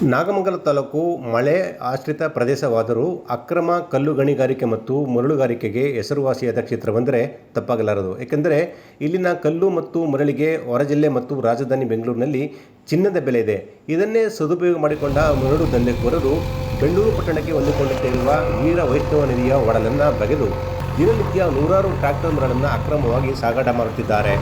ನಾಗಮಂಗಲ ತಾಲೂಕು ಮಳೆ ಆಶ್ರಿತ ಪ್ರದೇಶವಾದರೂ ಅಕ್ರಮ ಕಲ್ಲು ಗಣಿಗಾರಿಕೆ ಮತ್ತು ಮರಳುಗಾರಿಕೆಗೆ ಹೆಸರುವಾಸಿಯಾದ ಕ್ಷೇತ್ರವೆಂದರೆ ತಪ್ಪಾಗಲಾರದು. ಏಕೆಂದರೆ ಇಲ್ಲಿನ ಕಲ್ಲು ಮತ್ತು ಮರಳಿಗೆ ಹೊರ ಜಿಲ್ಲೆ ಮತ್ತು ರಾಜಧಾನಿ ಬೆಂಗಳೂರಿನಲ್ಲಿ ಚಿನ್ನದ ಬೆಲೆ ಇದೆ. ಇದನ್ನೇ ಸದುಪಯೋಗ ಮಾಡಿಕೊಂಡ ಮರಳು ದಂಧೆಕೋರರು ಬೆಂಗಳೂರು ಪಟ್ಟಣಕ್ಕೆ ಹೊಂದಿಕೊಂಡಂತೆ ಇರುವ ವೀರ ವೈಷ್ಣವ ನದಿಯ ಒಡಲನ್ನು ಬಗೆದು ದಿನನಿತ್ಯ ನೂರಾರು ಟ್ರ್ಯಾಕ್ಟರ್ ಮರಳನ್ನು ಅಕ್ರಮವಾಗಿ ಸಾಗಾಟ ಮಾಡುತ್ತಿದ್ದಾರೆ.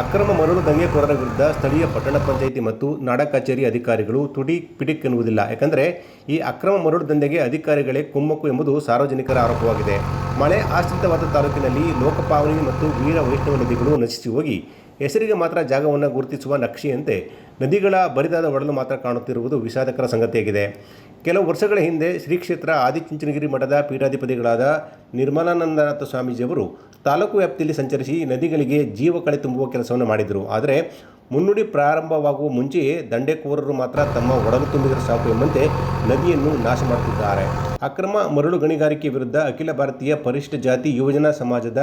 ಅಕ್ರಮ ಮರಳು ದಂಗೆಕೋರರ ವಿರುದ್ಧ ಸ್ಥಳೀಯ ಪಟ್ಟಣ ಪಂಚಾಯಿತಿ ಮತ್ತು ನಾಡ ಕಚೇರಿ ಅಧಿಕಾರಿಗಳು ತುಡಿ ಪಿಡಿಕ್ ಎನ್ನುವುದಿಲ್ಲ ಯಾಕಂದರೆ ಈ ಅಕ್ರಮ ಮರಳು ದಂಧೆಗೆ ಅಧಿಕಾರಿಗಳೇ ಕುಮ್ಮಕ್ಕು ಎಂಬುದು ಸಾರ್ವಜನಿಕರ ಆರೋಪವಾಗಿದೆ. ಮಳೆ ಆಶ್ರಿತವಾದ ತಾಲೂಕಿನಲ್ಲಿ ಲೋಕಪಾವನಿ ಮತ್ತು ವೀರ ವೈಷ್ಣವ ನದಿಗಳು ನಶಿಸಿ ಹೋಗಿ. ಹೆಸರಿಗೆ ಮಾತ್ರ ಜಾಗವನ್ನು ಗುರುತಿಸುವ ನಕ್ಷೆಯಂತೆ ನದಿಗಳ ಬರಿದಾದ ಒಡಲು ಮಾತ್ರ ಕಾಣುತ್ತಿರುವುದು ವಿಷಾದಕರ ಸಂಗತಿಯಾಗಿದೆ. ಕೆಲವು ವರ್ಷಗಳ ಹಿಂದೆ ಶ್ರೀ ಕ್ಷೇತ್ರ ಆದಿಚುಂಚನಗಿರಿ ಮಠದ ಪೀಠಾಧಿಪತಿಗಳಾದ ನಿರ್ಮಲಾನಂದನಾಥ ಸ್ವಾಮೀಜಿಯವರು ತಾಲೂಕು ವ್ಯಾಪ್ತಿಯಲ್ಲಿ ಸಂಚರಿಸಿ ನದಿಗಳಿಗೆ ಜೀವ ಕಳೆ ತುಂಬುವ ಕೆಲಸವನ್ನು ಮಾಡಿದರು. ಆದರೆ ಮುನ್ನುಡಿ ಪ್ರಾರಂಭವಾಗುವ ಮುಂಚೆಯೇ ದಂಡೆಕೋರರು ಮಾತ್ರ ತಮ್ಮ ಒಡಲು ತುಂಬಿದರೆ ಸಾಕು ಎಂಬಂತೆ ನದಿಯನ್ನು ನಾಶ ಮಾಡುತ್ತಿದ್ದಾರೆ. ಅಕ್ರಮ ಮರಳು ಗಣಿಗಾರಿಕೆ ವಿರುದ್ಧ ಅಖಿಲ ಭಾರತೀಯ ಪರಿಶಿಷ್ಟ ಜಾತಿ ಯುವಜನ ಸಮಾಜದ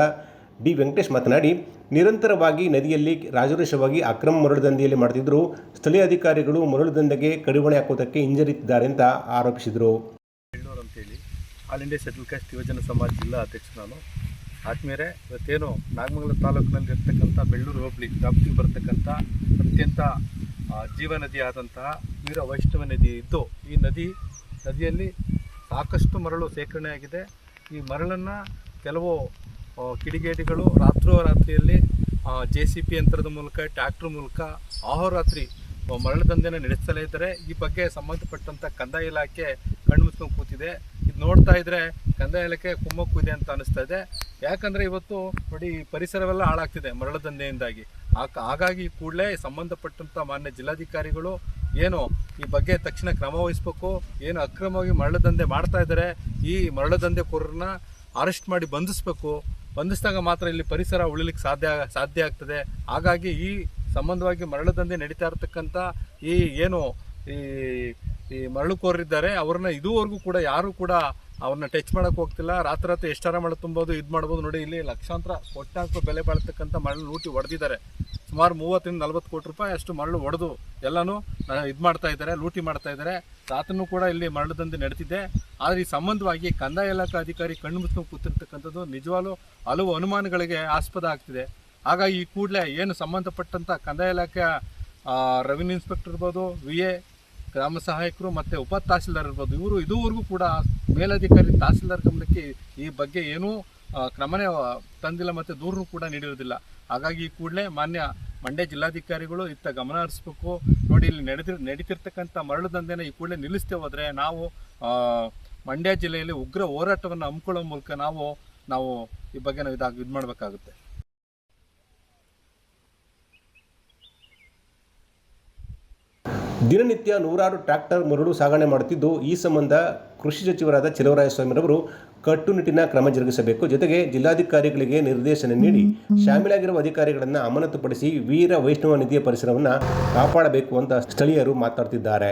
ಡಿ. ವೆಂಕಟೇಶ್ ಮಾತನಾಡಿ, ನಿರಂತರವಾಗಿ ನದಿಯಲ್ಲಿ ರಾಜರೋಷವಾಗಿ ಅಕ್ರಮ ಮರಳು ದಂಧೆಯಲ್ಲಿ ಮಾಡುತ್ತಿದ್ದರೂ ಸ್ಥಳೀಯ ಅಧಿಕಾರಿಗಳು ಮರಳು ದಂಧೆಗೆ ಕಡಿವಾಣೆ ಹಾಕುವುದಕ್ಕೆ ಹಿಂಜರಿತಿದ್ದಾರೆ ಅಂತ ಆರೋಪಿಸಿದರು. ಅಂತೇಳಿ. ಆಲ್ ಇಂಡಿಯಾ ಸೆಟಲ್ ಕಾಸ್ಟ್ ಯುವಜನ ಸಮಾಜ ಜಿಲ್ಲಾ ಅಧ್ಯಕ್ಷ ನಾನು. ಆದ್ಮೇಲೆ ಇವತ್ತೇನು ನಾಗಮಂಗಲ ತಾಲೂಕಿನಲ್ಲಿ ಇರ್ತಕ್ಕಂಥ ಬೆಳ್ಳೂರು ಹೋಬಳಿ ವ್ಯಾಪ್ತಿಗೆ ಬರ್ತಕ್ಕಂಥ ಅತ್ಯಂತ ಜೀವ ನದಿ ಆದಂತಹ ವೀರ ವೈಷ್ಣವ ನದಿ ಇದ್ದು, ಈ ನದಿ, ನದಿಯಲ್ಲಿ ಸಾಕಷ್ಟು ಮರಳು ಶೇಖರಣೆಯಾಗಿದೆ ಈ ಮರಳನ್ನು ಕೆಲವು ಕಿಡಿಗೇಡಿಗಳು ರಾತ್ರೋರಾತ್ರಿಯಲ್ಲಿ ಜೆ ಸಿ ಪಿ ಯಂತ್ರದ ಮೂಲಕ ಟ್ಯಾಕ್ಟ್ರ್ ಮೂಲಕ ಆಹೋರಾತ್ರಿ ಮರಳ ದಂಧೆನ ನಡೆಸಲೇ ಇದ್ದಾರೆ. ಈ ಬಗ್ಗೆ ಸಂಬಂಧಪಟ್ಟಂಥ ಕಂದಾಯ ಇಲಾಖೆ ಕಣ್ಣು ಮುಚ್ಕೊಂಡು ಕೂತಿದೆ. ನೋಡ್ತಾ ಇದ್ರೆ ಕಂದಾಯ ಇಲಾಖೆ ಕುಮ್ಮಕ್ಕು ಇದೆ ಅಂತ ಅನಿಸ್ತಾ ಇದೆ. ಯಾಕಂದ್ರೆ ಇವತ್ತು ನೋಡಿ ಪರಿಸರವೆಲ್ಲ ಹಾಳಾಗ್ತಿದೆ ಮರಳು ದಂಧೆಯಿಂದಾಗಿ ಹಾಗಾಗಿ ಕೂಡಲೇ ಸಂಬಂಧಪಟ್ಟಂತ ಮಾನ್ಯ ಜಿಲ್ಲಾಧಿಕಾರಿಗಳು ಏನು ಈ ಬಗ್ಗೆ ತಕ್ಷಣ ಕ್ರಮ ವಹಿಸ್ಬೇಕು, ಏನು ಅಕ್ರಮವಾಗಿ ಮರಳು ದಂಧೆ ಮಾಡ್ತಾ ಇದ್ದಾರೆ ಈ ಮರಳು ದಂಧೆಕೋರರನ್ನ ಅರೆಸ್ಟ್ ಮಾಡಿ ಬಂಧಿಸ್ಬೇಕು. ಬಂಧಿಸಿದಾಗ ಮಾತ್ರ ಇಲ್ಲಿ ಪರಿಸರ ಉಳಿಲಿಕ್ಕೆ ಸಾಧ್ಯ ಸಾಧ್ಯ ಆಗ್ತದೆ. ಹಾಗಾಗಿ ಈ ಸಂಬಂಧವಾಗಿ ಮರಳು ದಂಧೆ ನಡೀತಾ ಇರತಕ್ಕಂಥ ಈ ಏನು ಈ ಈ ಮರಳುಕೋರಿದ್ದಾರೆ ಅವ್ರನ್ನ ಇದುವರೆಗೂ ಕೂಡ ಯಾರು ಕೂಡ ಅವ್ರನ್ನ ಟಚ್ ಮಾಡಕ್ ಹೋಗ್ತಿಲ್ಲ. ರಾತ್ರಿ ರಾತ್ರಿ ಎಷ್ಟಾರ ಮಳೆ ತುಂಬೋದು, ಇದು ಮಾಡ್ಬೋದು ನೋಡಿ, ಇಲ್ಲಿ ಲಕ್ಷಾಂತರ ಕೋಟ್ಯಾಂತರ ಬೆಲೆ ಬಾಳ್ತಕ್ಕಂಥ ಮರಳು ಲೂಟಿ ಹೊಡೆದಿದ್ದಾರೆ ಸುಮಾರು ಮೂವತ್ತರಿಂದ ನಲ್ವತ್ತು ಕೋಟಿ ರೂಪಾಯಿ ಅಷ್ಟು ಮರಳು ಹೊಡೆದು ಎಲ್ಲನೂ ಇದು ಮಾಡ್ತಾ ಇದ್ದಾರೆ, ಲೂಟಿ ಮಾಡ್ತಾ ಇದ್ದಾರೆ. ರಾತ್ರಿನೂ ಕೂಡ ಇಲ್ಲಿ ಮರಳು ದಂಧೆ ನಡೆದಿದೆ ಆದರೆ ಈ ಸಂಬಂಧವಾಗಿ ಕಂದಾಯ ಇಲಾಖಾ ಅಧಿಕಾರಿ ಕಣ್ಣು ಮುಚ್ಕೊಂಡು ಕೂತಿರ್ತಕ್ಕಂಥದ್ದು ನಿಜವಾಗ್ಲೂ ಹಲವು ಅನುಮಾನಗಳಿಗೆ ಆಸ್ಪದ ಆಗ್ತಿದೆ. ಹಾಗಾಗಿ ಈ ಕೂಡಲೇ ಏನು ಸಂಬಂಧಪಟ್ಟಂತ ಕಂದಾಯ ಇಲಾಖೆ ರೆವಿನ್ಯೂ ಇನ್ಸ್ಪೆಕ್ಟರ್ ಇರ್ಬೋದು ವಿ ಎ ಗ್ರಾಮ ಸಹಾಯಕರು ಮತ್ತು ಉಪ ತಹಸೀಲ್ದಾರ್ ಇರ್ಬೋದು, ಇವರು ಇದುವರೆಗೂ ಕೂಡ ಮೇಲಧಿಕಾರಿ ತಹಸೀಲ್ದಾರ್ ಗಮನಕ್ಕೆ ಈ ಬಗ್ಗೆ ಏನೂ ಕ್ರಮನೇ ತಂದಿಲ್ಲ ಮತ್ತು ದೂರನು ಕೂಡ ನೀಡಿರೋದಿಲ್ಲ ಹಾಗಾಗಿ ಈ ಕೂಡಲೇ ಮಾನ್ಯ ಮಂಡ್ಯ ಜಿಲ್ಲಾಧಿಕಾರಿಗಳು ಇತ್ತ ಗಮನ ಹರಿಸ್ಬೇಕು. ನೋಡಿ, ಇಲ್ಲಿ ನಡೆದಿರ್, ನಡೀತಿರ್ತಕ್ಕಂಥ ಮರಳು ದಂಧೆನ ಈ ಕೂಡಲೇ ನಿಲ್ಲಿಸ್ತೇ ಹೋದರೆ ನಾವು ಮಂಡ್ಯ ಜಿಲ್ಲೆಯಲ್ಲಿ ಉಗ್ರ ಹೋರಾಟವನ್ನು ಹಮ್ಮಿಕೊಳ್ಳೋ ಮೂಲಕ ನಾವು ನಾವು ಈ ಬಗ್ಗೆ ನಾವು ಇದಾಗಿ ಇದು ಮಾಡಬೇಕಾಗುತ್ತೆ ದಿನನಿತ್ಯ ನೂರಾರು ಟ್ರ್ಯಾಕ್ಟರ್ ಮರಳು ಸಾಗಣೆ ಮಾಡುತ್ತಿದ್ದು, ಈ ಸಂಬಂಧ ಕೃಷಿ ಸಚಿವರಾದ ಚೆಲುವರಾಯಸ್ವಾಮಿರವರು ಕಟ್ಟುನಿಟ್ಟಿನ ಕ್ರಮ ಜರುಗಿಸಬೇಕು. ಜೊತೆಗೆ ಜಿಲ್ಲಾಧಿಕಾರಿಗಳಿಗೆ ನಿರ್ದೇಶನ ನೀಡಿ, ಶಾಮೀಲಾಗಿರುವ ಅಧಿಕಾರಿಗಳನ್ನು ಅಮಾನತುಪಡಿಸಿ ವೀರ ವೈಷ್ಣವ ನಿಧಿಯ ಪರಿಸರವನ್ನು ಕಾಪಾಡಬೇಕು ಅಂತ ಸ್ಥಳೀಯರು ಮಾತಾಡ್ತಿದ್ದಾರೆ.